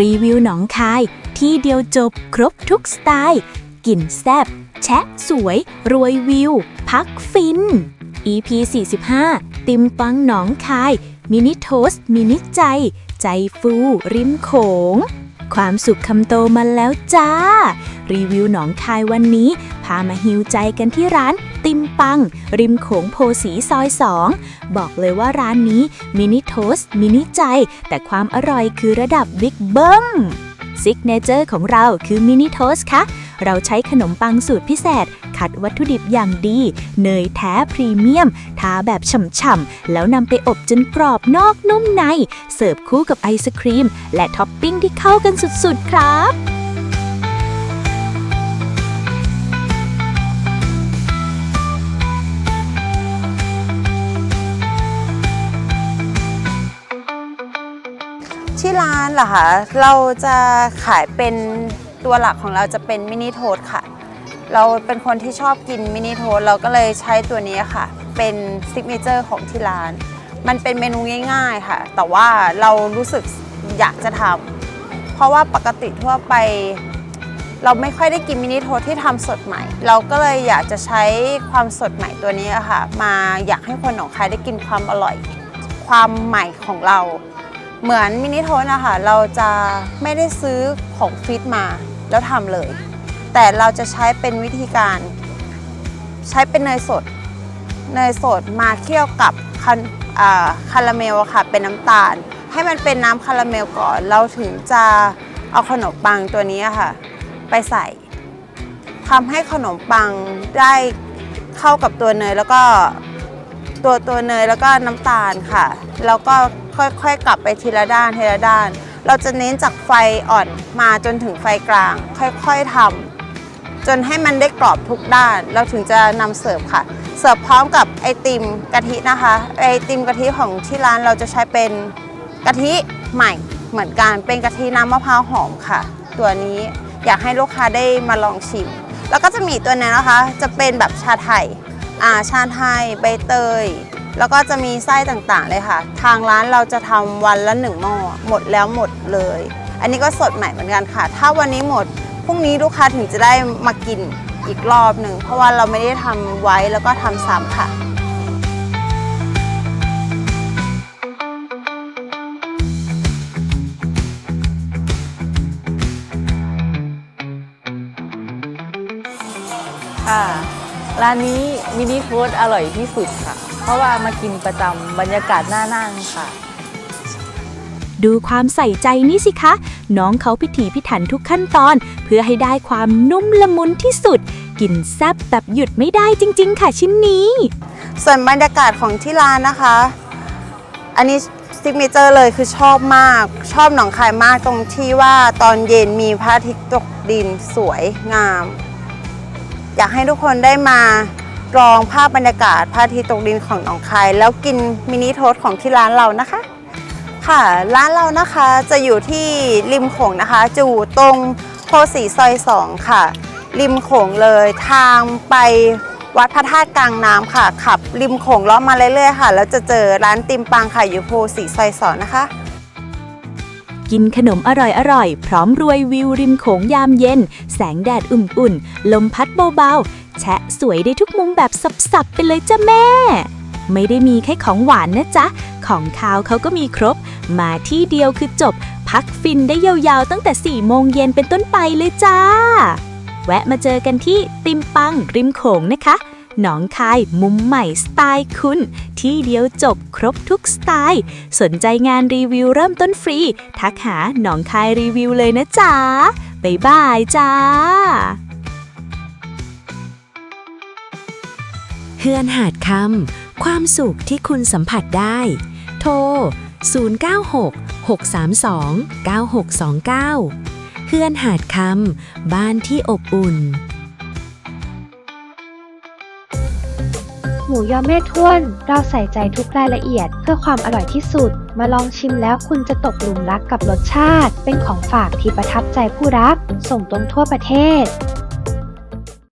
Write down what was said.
รีวิวหนองคาย ที่เดียวจบครบทุกสไตล์กลิ่นแซบแชะสวย รวยวิว พักฟิน EP 45 ติมปังหนองคาย มินิโทสมินิใจ ใจฟูริมโขง ความสุขคำโตมาแล้วจ้า รีวิวหนองคายวันนี้ พามาฮิวใจกันที่ร้าน ติมปัง ริมโขงโพสีซอย 2 บอกเลยว่าร้านนี้มินิโทสมินิใจ แต่ความอร่อยคือระดับบิ๊กเบิ้มซิกเนเจอร์ของเราคือมินิโทสค่ะ เราใช้ขนมปังสูตรพิเศษ คัดวัตถุดิบอย่างดี เนยแท้พรีเมียม ทาแบบฉ่ำๆ แล้วนำไปอบจนกรอบนอกนุ่มใน เสิร์ฟคู่กับไอศครีม และท็อปปิ้งที่เข้ากันสุดๆ ครับ ที่ร้านเหรอคะเราจะขายเป็นตัวหลักของเราจะเป็นมินิโทสค่ะ เราเป็นคนที่ชอบกินมินิโทสเราก็เลยใช้ตัวนี้ค่ะ เป็นซิกเนเจอร์ของที่ร้าน มันเป็นเมนูง่าย ๆค่ะ แต่ว่าเรารู้สึกอยากจะทำเพราะว่าปกติทั่วไป เราไม่ค่อยได้กินมินิโทสที่ทำสดใหม่ เราก็เลยอยากจะใช้ความสดใหม่ตัวนี้ค่ะ มาอยากให้คนหนองคายได้กินความอร่อย ความใหม่ของเรา เหมือนมินิโทสนะคะเราจะไม่ได้ซื้อของฟิตมาแล้วทำเลย แต่เราจะใช้เป็นวิธีการใช้เป็นเนยสด เนยสดมาเคี่ยวกับคาคาราเมลค่ะ เป็นน้ำตาล ให้มันเป็นน้ำคาราเมลก่อน เราถึงจะเอาขนมปังตัวนี้ค่ะ ไปใส่ทำให้ขนมปังได้เข้ากับตัวเนยแล้วก็ ตัวตัวเนยแล้วก็น้ำตาลค่ะ แล้วก็ค่อยๆกลับไปทีละด้านทีละด้าน เราจะเน้นจากไฟอ่อนมาจนถึงไฟกลาง ค่อยๆทำจนให้มันได้กรอบทุกด้าน เราถึงจะนำเสิร์ฟค่ะ เสิร์ฟพร้อมกับไอติมกะทินะคะ ไอติมกะทิของที่ร้านเราจะใช้เป็นกะทิใหม่เหมือนกัน เป็นกะทิน้ำมะพร้าวหอมค่ะ ตัวนี้อยากให้ลูกค้าได้มาลองชิม แล้วก็จะมีตัวนี้นะคะ จะเป็นแบบชาไทย อ่าชาไทยใบเตย แล้วก็จะมีไส้ต่างๆเลยค่ะ ทางร้านเราจะทำวันละหนึ่งหม้อหมดแล้วหมดเลย อันนี้ก็สดใหม่เหมือนกันค่ะ ถ้าวันนี้หมดพรุ่งนี้ลูกค้าถึงจะได้มากินอีกรอบหนึ่งเพราะว่าเราไม่ได้ทำไว้แล้วก็ทำซ้ำค่ะค่ะ ร้านนี้มินิโทสอร่อยที่สุดค่ะ เพราะว่ามากินประจำบรรยากาศน่านั่งค่ะ ดูความใส่ใจนี่สิคะ น้องเขาพิถีพิถันทุกขั้นตอน เพื่อให้ได้ความนุ่มละมุนที่สุด กินแซบแบบหยุดไม่ได้จริง ๆ ค่ะชิ้นนี้ ส่วนบรรยากาศของที่ร้านนะคะ อันนี้ซิกเนเจอร์เลยคือชอบมาก ชอบหนองคายมากตรงที่ว่าตอนเย็นมีพระอาทิตย์ตกดินสวยงาม อยากให้ทุกคนได้มารองภาพบรรยากาศพระอาทิตย์ตกดินของหนองคาย แล้วกินมินิโทสของที่ร้านเรานะคะ ค่ะ ร้านเรานะคะจะอยู่ที่ริมโขงนะคะจะอยู่ตรงโพสีซอยสองค่ะ ริมโขงเลยทางไปวัดพระธาตุกลางน้ำค่ะ ขับริมโขงเลาะมาเรื่อยๆค่ะ แล้วจะเจอร้านติมปังค่ะอยู่โพสีซอยสองนะคะ กินขนมอร่อยๆ พร้อมรวยวิวริมโขงยามเย็น แสงแดดอุ่นๆ ลมพัดเบาๆ แชะสวยได้ทุกมุมแบบสับๆ ไปเลยจ้ะแม่ ไม่ได้มีแค่ของหวานนะจ๊ะ ของคาวเขาก็มีครบ มาที่เดียวคือจบ พักฟินได้ยาวๆ ตั้งแต่ 4 โมงเย็นเป็นต้นไปเลยจ้า แวะมาเจอกันที่ติมปังริมโขงนะคะ หนองคายมุมใหม่สไตล์คุณ ที่เดียวจบครบทุกสไตล์ สนใจงานรีวิวเริ่มต้นฟรี ทักหาหนองคายรีวิวเลยนะจ๊ะบ๊ายบายจ้าเฮือนหาดคำความสุขที่คุณสัมผัสได้ โทร 096 632 9629 เฮือนหาดคำบ้านที่อบอุ่น หมูยอแม่ท้วน เราใส่ใจทุกรายละเอียด เพื่อความอร่อยที่สุด มาลองชิมแล้วคุณจะตกหลุมรักกับรสชาติ เป็นของฝากที่ประทับใจผู้รัก ส่งตรงทั่วประเทศ